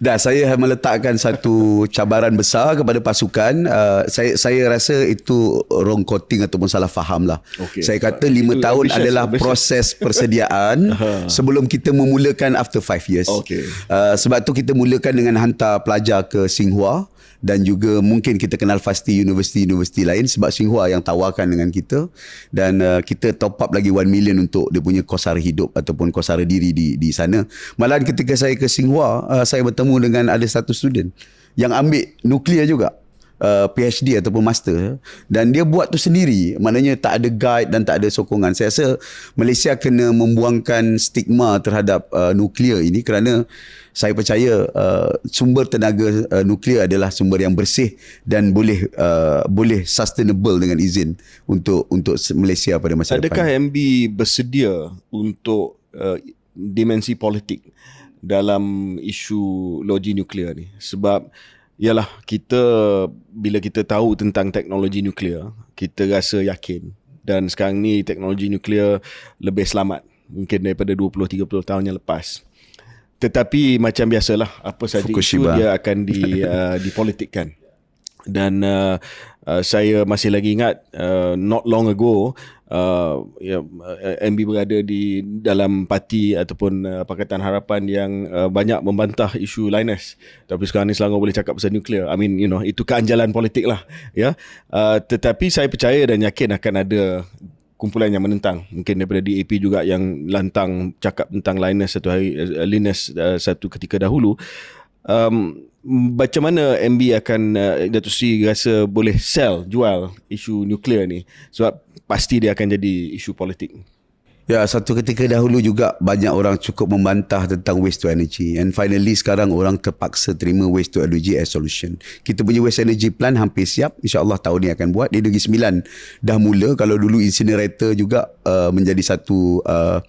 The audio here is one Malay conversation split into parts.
Dah saya meletakkan satu cabaran besar kepada pasukan. Uh, saya saya rasa itu wrong quoting ataupun salah faham lah. Okey. Saya kata lima Itu tahun ambitious, adalah ambitious. proses persediaan sebelum kita memulakan after five years. Okey. Uh, sebab tu kita mulakan dengan hantar pelajar ke Singhua dan juga mungkin kita kenal pasti universiti-universiti lain sebab Singhua yang tawarkan dengan kita dan uh, kita top up lagi 1 million untuk dia punya kos sara hidup ataupun kos sara diri di di sana. Malahan ketika saya ke Singhua, uh, saya bertemu dengan ada satu student yang ambil nuklear juga uh, PhD ataupun master. Dan dia buat tu sendiri. Maknanya tak ada guide dan tak ada sokongan. Saya rasa Malaysia kena membuangkan stigma terhadap uh, nuklear ini kerana saya percaya uh, sumber tenaga uh, nuklear adalah sumber yang bersih dan boleh uh, boleh sustainable dengan izin untuk untuk Malaysia pada masa Adakah depan. MB bersedia untuk uh, dimensi politik dalam isu logi nuklear ni? Sebab yalah kita bila kita tahu tentang teknologi nuklear, kita rasa yakin dan sekarang ni teknologi nuklear lebih selamat mungkin daripada 20 30 tahun yang lepas. Tetapi macam biasalah apa saja isu Fukushima. dia akan di uh, dipolitikkan. Dan uh, uh, saya masih lagi ingat uh, not long ago uh, ya, uh, MB berada di dalam parti ataupun uh, Pakatan Harapan yang uh, banyak membantah isu Linus. Tapi sekarang ni Selangor boleh cakap pasal nuklear. I mean, you know, itu keanjalan politik lah. Ya. Uh, tetapi saya percaya dan yakin akan ada kumpulan yang menentang mungkin daripada DAP juga yang lantang cakap tentang Linus satu hari uh, Linus uh, satu ketika dahulu um, macam mana MB akan uh, Datuk Sri rasa boleh sell jual isu nuklear ni sebab pasti dia akan jadi isu politik Ya, satu ketika dahulu juga banyak orang cukup membantah tentang waste to energy and finally sekarang orang terpaksa terima waste to energy as solution. Kita punya waste energy plan hampir siap, insya-Allah tahun ni akan buat. Di Negeri Sembilan dah mula kalau dulu incinerator juga uh, menjadi satu uh,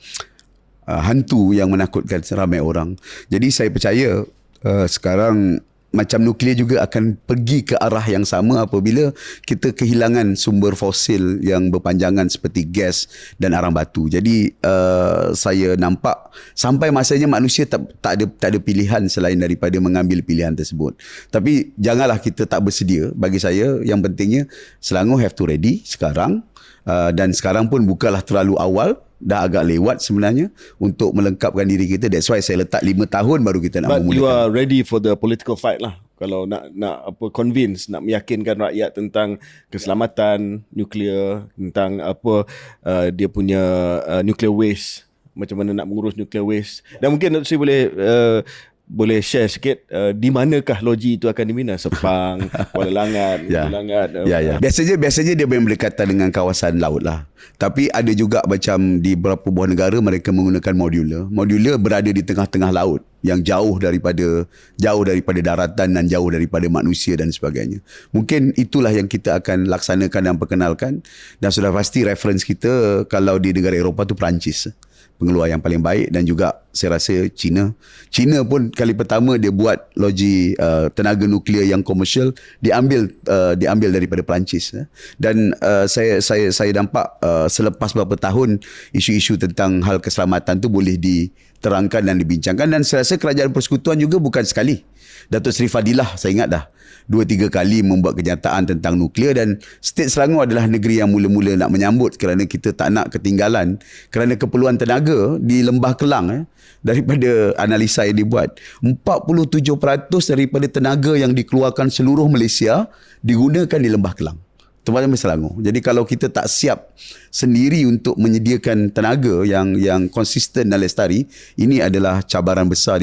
uh, hantu yang menakutkan ramai orang. Jadi saya percaya uh, sekarang macam nuklear juga akan pergi ke arah yang sama apabila kita kehilangan sumber fosil yang berpanjangan seperti gas dan arang batu. Jadi uh, saya nampak sampai masanya manusia tak tak ada tak ada pilihan selain daripada mengambil pilihan tersebut. Tapi janganlah kita tak bersedia. Bagi saya yang pentingnya Selangor have to ready sekarang uh, dan sekarang pun bukanlah terlalu awal dah agak lewat sebenarnya untuk melengkapkan diri kita. That's why saya letak 5 tahun baru kita nak but you memulakan. are ready for the political fight lah. Kalau nak nak apa convince nak meyakinkan rakyat tentang keselamatan nuklear tentang apa uh, dia punya uh, nuclear waste macam mana nak mengurus nuclear waste. Dan mungkin Sri boleh uh, boleh share sikit uh, di manakah loji itu akan dibina Sepang Kuala Langat Ya. Kuala Langat uh, Ya ya. Biasanya biasanya dia memang berdekatan dengan kawasan laut lah. Tapi ada juga macam di beberapa buah negara mereka menggunakan modular. Modular berada di tengah-tengah laut yang jauh daripada jauh daripada daratan dan jauh daripada manusia dan sebagainya. Mungkin itulah yang kita akan laksanakan dan perkenalkan dan sudah pasti reference kita kalau di negara Eropah tu Perancis pengeluar yang paling baik dan juga saya rasa China. China pun kali pertama dia buat logi uh, tenaga nuklear yang komersial diambil uh, diambil daripada Perancis eh. dan uh, saya saya saya nampak uh, selepas beberapa tahun isu-isu tentang hal keselamatan tu boleh diterangkan dan dibincangkan dan saya rasa kerajaan persekutuan juga bukan sekali. Datuk Seri Fadilah saya ingat dah dua tiga kali membuat kenyataan tentang nuklear dan state Selangor adalah negeri yang mula-mula nak menyambut kerana kita tak nak ketinggalan kerana keperluan tenaga di Lembah Kelang eh daripada analisa yang dibuat 47% daripada tenaga yang dikeluarkan seluruh Malaysia digunakan di Lembah Kelang tempatnya Selangor. Jadi kalau kita tak siap sendiri untuk menyediakan tenaga yang yang konsisten dan lestari, ini adalah cabaran besar di